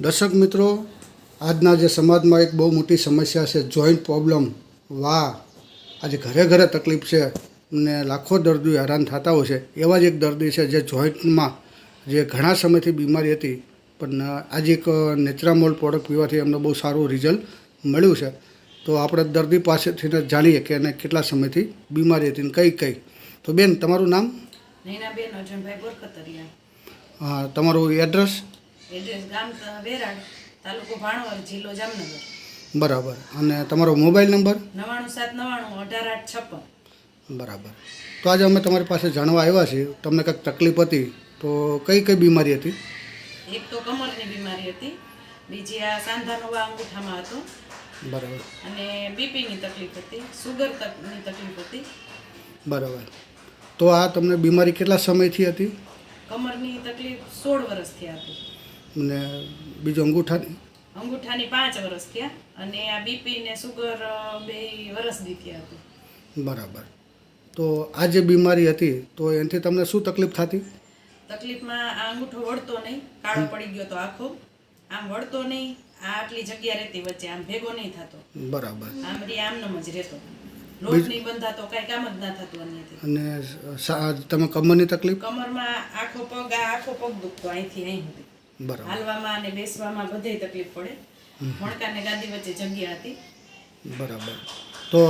દર્શક મિત્રો આજના જે સમાજમાં એક બહુ મોટી સમસ્યા છે જોઈન્ટ પ્રોબ્લેમ વાહ આજે ઘરે ઘરે તકલીફ છે. ને લાખો દર્દીઓ હેરાન થતા હોય છે. એવા જ એક દર્દી છે જે જોઈન્ટમાં જે ઘણા સમયથી બીમારી હતી પણ આજે એક નેચરામોલ પ્રોડક્ટ પીવાથી એમને બહુ સારું રિઝલ્ટ મળ્યું છે. તો આપણે દર્દી પાસેથી જાણીએ કે એને કેટલા સમયથી બીમારી હતી ને કઈ કઈ. તો બેન તમારું નામ? અ, તમારું એડ્રેસ એડ્રેસ ગામ વેરાડ તાલુકો ભાણવર જિલ્લો જામનગર. બરાબર. અને તમારો મોબાઈલ નંબર? નવાણું સાત નવાણું અઢાર આઠ છપ્પન. બરાબર. તો આજે અમે તમારી પાસે જાણવા આવ્યા છીએ. તમને કંઈક તકલીફ હતી તો કઈ કઈ બીમારી હતી? એક તો કમરની બીમારી હતી. બીજી આ સાંધાનો વા અંગૂઠામાં હતો. બરાબર. અને બીપીની તકલીફ હતી સુગરની તકલીફ હતી. બરાબર. તો આ તમને બીમારી કેટલા સમયથી હતી? કમરની તકલીફ સોળ વર્ષથી હતી. અને બીજો અંગૂઠાની અંગૂઠાની પાંચ વર્ષ થયા અને આ બીપી ને સુગર બે વર્ષ દી થયા હતું. બરાબર. તો આ જે બીમારી હતી તો એનાથી તમને શું તકલીફ થતી? તકલીફમાં આ અંગૂઠો વળતો નહીં કાળો પડી ગયો તો આખો. આમ વળતો નહીં આ આટલી જગ્યા રહેતી વચ્ચે આમ ભેગો નહીં થતો. બરાબર. આમ રી આમનો જ રહેતો. લોટ નહીં બંધાતો કાંઈ કામ જ ના થતું અન્યથી અને તમે કમરની તકલીફ? કમરમાં આખો પગ આ આખો પગ દુખતો અહીંથી અહીં હાલવામાં અને બેસવામાં બધે તકલીફ પડે. મણકા ને ગાદી વચ્ચે જગ્યા હતી. બરાબર. તો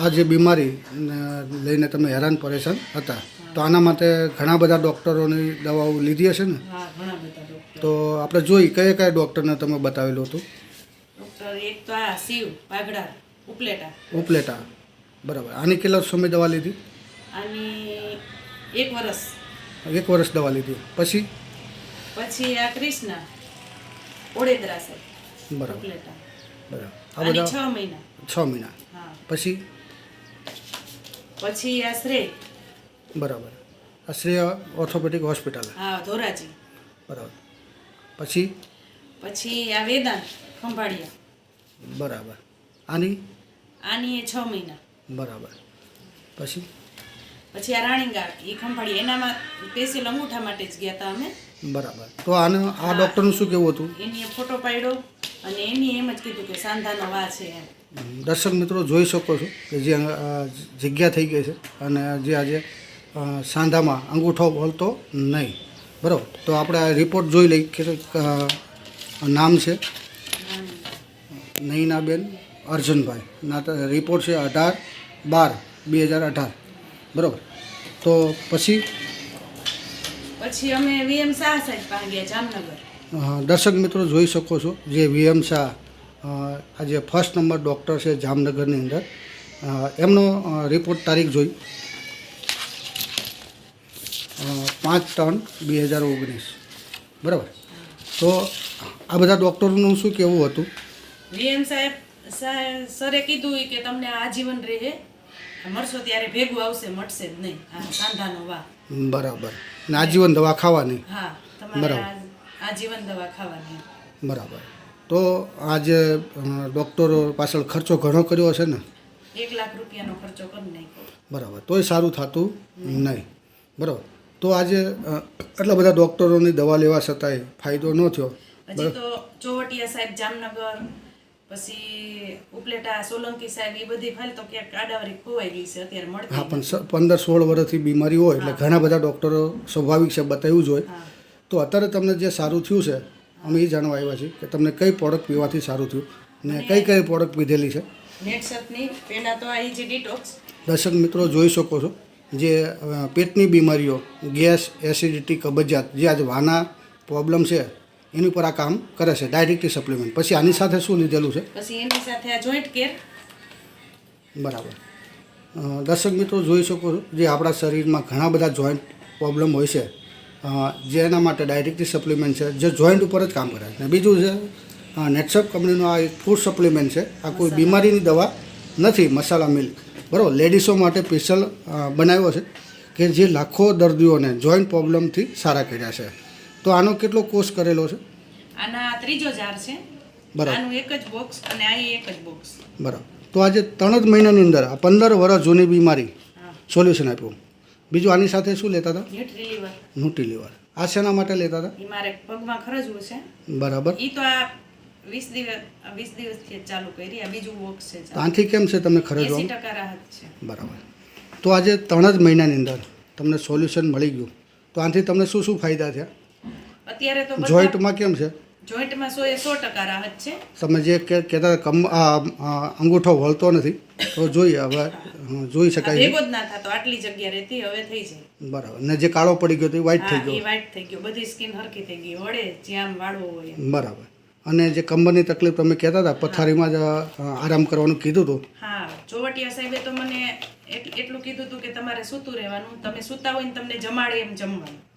આ જે બીમારી લઈને તમે હેરાન પરેશાન હતા તો આના માટે ઘણા બધા ડૉક્ટરોની દવાઓ લીધી હશે ને? તો આપણે જોઈ કયા કયા ડૉક્ટરને તમે બતાવેલું હતું? એક તો આ શિવ પાઘડા ઉપલેટા. ઉપલેટા. બરાબર. આની કેટલા સમય દવા લીધી? આની એક વર્ષ એક વર્ષ દવા લીધી. પછી? પછી આ કૃષ્ણ ઓડેદરા છે બરાબર. બરાબર. આ બધા છ મહિના. છ મહિના. હા. પછી? પછી આ શ્રેય. બરાબર. આ શ્રેય ઓર્થોપેડિક હોસ્પિટલ હા ધોરાજી. બરાબર. પછી? પછી આ વેદાંત ખંભાળિયા. બરાબર. આની? આની એ છ મહિના. બરાબર. પછી? પછી આ રાણીગા એ ખંભાળિયા. એનામાં સ્પેશિયલ અંગૂઠા માટે જ ગયા હતા અમે. બરાબર. તો આને આ ડૉક્ટરનું શું કહેવું હતું? એની ફોટો પાડ્યો અને એની એમ જ કીધું કે સાંધાનો વા છે દર્શક મિત્રો જોઈ શકો છો કે જે જગ્યા થઈ ગઈ છે અને જે આજે સાંધામાં અંગૂઠો બોલતો નહીં. બરાબર? તો આપણે આ રિપોર્ટ જોઈ લઈ કે નામ છે? નૈનાબેન અર્જુનભાઈ. ના રિપોર્ટ છે અઢાર બાર બે હજાર અઢાર. બરાબર? તો પછી પછી અમે વીએમ શાહ સાહેબ પાસે ગયા જામનગર. દર્શક મિત્રો જોઈ શકો છો જે વીએમ શાહ આજે ફર્સ્ટ નંબર ડૉક્ટર છે જામનગરની અંદર. એમનો રિપોર્ટ તારીખ જોઈ. પાંચ ત્રણ બે હજાર ઓગણીસ. બરાબર? તો આ બધા ડૉક્ટરોનું શું કહેવું હતું? વીએમ સાહેબ સરે કીધું કે તમને આજીવન રહે. મળશો ત્યારે ભેગું આવશે મટશે જ નહીં. આ સાંધાનો વા બરાબર. ને આજીવન દવા ખાવાની? હા તમારે બરાબર. આ- આજીવન દવા ખાવાની. બરાબર. તો આજે ડોક્ટરો ડૉક્ટરો પાછળ ખર્ચો ઘણો કર્યો હશે ને? એક લાખ રૂપિયાનો ખર્ચો કરી નાખ્યો. બરાબર. તોય સારું થતું નહીં. બરાબર. તો આજે અ, આટલા બધા ડૉક્ટરોની દવા લેવા છતાંય ફાયદો ન થયો? હજી તો ચોવટિયા સાહેબ જામનગર પછી ઉપલેટા સોલંકી સાહેબ એ બધી ફાઇલ તો ક્યાંક આડાવારી ખોવાઈ ગઈ છે અત્યારે મળતી હા પણ પંદર સોળ વર્ષથી બીમારી હોય એટલે ઘણા બધા ડૉક્ટરો સ્વાભાવિક છે બતાવ્યું જ હોય. તો અત્યારે તમને જે સારું થયું છે અમે એ જાણવા આવ્યા છીએ કે તમને કઈ પ્રોડક્ટ પીવાથી સારું થયું ને કઈ કઈ પ્રોડક્ટ પીધેલી છે? નેટસપની પહેલાં તો આ જે ડિટોક્સ દર્શક મિત્રો જોઈ શકો છો જે પેટની બીમારીઓ ગેસ એસિડિટી કબજિયાત જે આજે વાના પ્રોબ્લેમ છે એની ઉપર આ કામ કરે છે ડાયરેક્ટલી સપ્લિમેન્ટ પછી આની સાથે શું લીધેલું છે? પછી એની સાથે આ જોઈન્ટ કેર બરાબર. દર્શક મિત્રો જોઈ શકો છો જે આપણા શરીરમાં ઘણા બધા જોઈન્ટ પ્રોબ્લેમ હોય છે. જેના માટે ડાયરેક્ટલી સપ્લિમેન્ટ છે જે જોઈન્ટ ઉપર જ કામ કરે છે. બીજું છે નેટસપ કંપનીનો આ એક ફૂડ સપ્લિમેન્ટ છે. આ કોઈ બીમારીની દવા નથી મસાલા મિલ્ક બરાબર? લેડીસો માટે સ્પેશિયલ બનાવ્યો છે કે જે લાખો દર્દીઓને જોઈન્ટ પ્રોબ્લેમથી સારા કર્યા છે. તો આનો કેટલો કોર્સ કરેલો છે? આના ત્રીજો જાર છે. બરાબર. આનું એક જ બોક્સ અને આ એક જ બોક્સ બરાબર. તો આજે ત્રણ જ મહિનાની અંદર આ પંદર વર્ષ જૂની બીમારી સોલ્યુશન આપ્યું. બીજું આની સાથે શું લેતા હતા? Nutri liver. આ શેના માટે લેતા હતા? મારે પગમાં ખરજવું છે. બરાબર. ઈ તો આ વીસ દિવસ વીસ દિવસથી ચાલુ કરી આ બીજું બોક્સ છે આથી કેમ છે તમને એસી ટકા રાહત છે. બરાબર. તો આજે ત્રણ જ મહિનાની અંદર તમને સોલ્યુશન મળી ગયું. તો આનાથી તમને શું શું ફાયદા થયા? અત્યારે તો જોઈન્ટમાં કેમ છે? જોઈન્ટમાં સો એ સો ટકા રાહત છે. તમે જે કે- કહેતા હતા કમ અંગૂઠો વળતો નથી તો જોઈએ હવે જોઈ શકાય ભેગો જ ના થતો આટલી જગ્યા રહેતી હવે થઈ જાય. બરાબર. ને જે કાળો પડી ગયો તો એ વ્હાઈટ થઈ હા એ ગયો વ્હાઈટ થઈ ગયો. બધી સ્કિન હરખી થઈ ગઈ વળે જ્યાં વાળવો હોય. બરાબર. અને જે કમરની તકલીફ તમે કહેતા હતા પથારીમાં જ આરામ કરવાનું કીધું હતું? હા ચોવટિયા સાહેબે તો મને એટલું કીધું હતું કે તમારે સૂતું રહેવાનું તમે સૂતા હોય ને તમને જમાડે એમ જમવાનું.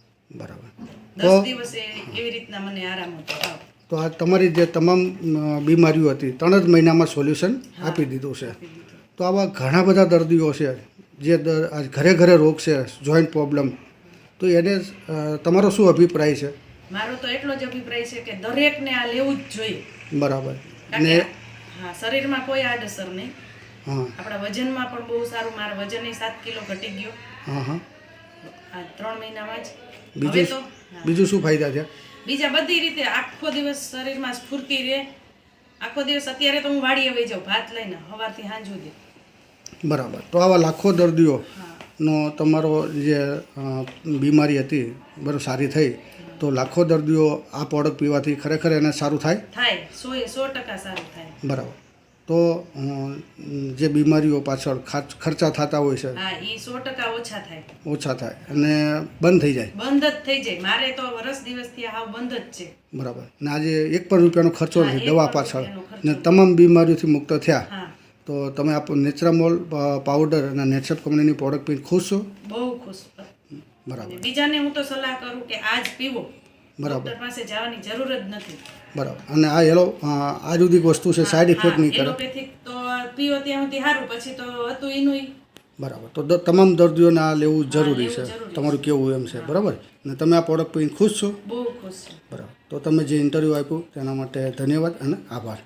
દસ દિવસે એવી રીતના મને આરામ હતો તો આ તમારી જે તમામ બીમારીઓ હતી ત્રણ જ મહિનામાં સોલ્યુશન આપી દીધું છે. તો આવા ઘણા બધા દર્દીઓ છે જે દર- ઘરે ઘરે રોગ છે જોઈન્ટ પ્રોબ્લેમ તો એને તમારો શું અભિપ્રાય છે? મારો તો એટલો જ અભિપ્રાય છે કે દરેકને આ લેવું જ જોઈએ. બરાબર. ને હા શરીરમાં કોઈ આડઅસર નહીં. હા. આપણા વજનમાં પણ બહુ સારું મારા વજન સાત કિલો ઘટી ગયો. હા હા. ત્રણ મહિનામાં જ. બીજું તો બીજું શું ફાયદા છે? બીજા બધી રીતે આખો દિવસ શરીરમાં સ્ફૂર્તિ રહે. આખો દિવસ અત્યારે તો હું વાડીએ વહી જાઉં ભાત લઈને સવારથી સાંજ સુધી. બરાબર. તો આવા લાખો દર્દીઓ નો તમારો જે બીમારી હતી બરાબર સારી થઈ તો લાખો દર્દીઓ આ પ્રોડક્ટ પીવાથી ખરેખર એને સારું થાય? થાય સો સો ટકા સારું થાય. બરાબર. તો જે બીમારીઓ પાછળ ખર્ચા થતા હોય છે હા એ સો ટકા ઓછા થાય. ઓછા થાય અને બંધ થઈ જાય. બંધ જ થઈ જાય. મારે તો વરસ દિવસથી હાવ બંધ જ છે. બરાબર. ને આજે એક પણ રૂપિયાનો ખર્ચો નથી દવા પાછળ. ને તમામ બીમારીઓથી મુક્ત થયા. તો તમે આપ નેચરામોલ પાવડર અને નેચર કંપનીની પ્રોડક્ટ પીને ખુશ છો? બહુ ખુશ. બરાબર. બીજાને હું તો સલાહ કરું કે આજ પીવો. બરાબર. પાસે જવાની જરૂર જ નથી. બરાબર. અને આ એલો આ આયુર્વેદિક વસ્તુ છે સાઈડ ઇફેક્ટ નહીં કરે. તો પીઓ ત્યાં સુધી સારું પછી તો હતું એનું બરાબર. તો તમામ દર્દીઓને આ લેવું જરૂરી છે. તમારું કેવું એમ છે બરાબર? ને તમે આ પ્રોડક્ટ પીને ખુશ છો? બહુ ખુશ છું. બરાબર. તો તમે જે ઇન્ટરવ્યૂ આપ્યું તેના માટે ધન્યવાદ અને આભાર.